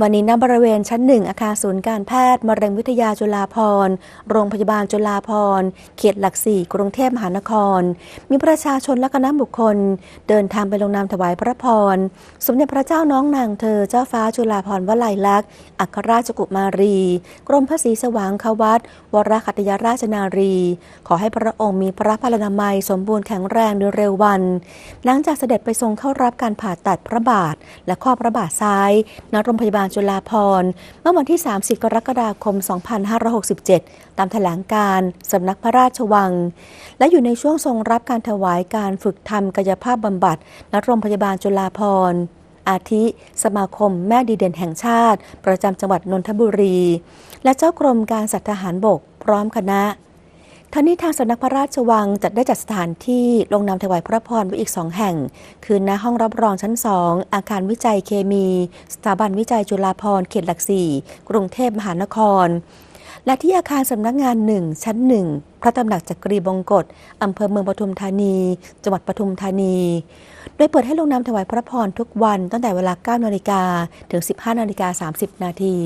วันนี้ณบริเวณชั้นหนึ่งอาคารศูนย์การแพทย์มะเร็งวิทยาจุฬาภรณ์โรงพยาบาลจุฬาภรณ์เขตหลักสี่กรุงเทพมหานคร มีประชาชนและคณะบุคคล เดินทางไปลงนามถวายพระพร สมเด็จพระเจ้าน้องนางเธอเจ้าฟ้าจุฬาภรณ์วลัยลักษณ์อัครราชกุมารี กรมพระศรีสว่างควัตวรคัตยราชนารี ขอให้พระองค์มีพระพลานามัยสมบูรณ์แข็งแรงโดยเร็ววัน หลังจากเสด็จไปทรงเข้ารับการผ่าตัดพระบาท และข้อพระบาทซ้ายณโรงพยาบาลจุฬาภรณ์เมื่อวันที่ 30 กรกฎาคม 2567 ตามแถลงการสำนักพระราชวัง และอยู่ในช่วงทรงรับการถวายการฝึกทำกายภาพบำบัดณโรงพยาบาลจุฬาภรณ์อาทิ สมาคมแม่ดีเด่นแห่งชาติ ประจำจังหวัดนนทบุรี และเจ้ากรมการสัตทหารบก พร้อมคณะ ทั้งนี้ทางสำนักพระราชวังจัดได้จัดสถานที่ลงนามถวายพระพรไว้อีกสองแห่ง คือณห้องรับรองชั้นสองอาคารวิจัยเคมี สถาบันวิจัยจุฬาภรณ์เขตหลักสี่กรุงเทพมหานคร และที่อาคารสำนักงานหนึ่งชั้นหนึ่งพระตำหนักจักรีบงกฎอำเภอเมืองปทุมธานี จังหวัดปทุมธานี โดยเปิดให้ลงนามถวายพระพรทุกวันตั้งแต่เวลา9นาฬิกาถึง 15นาฬิกา30นาที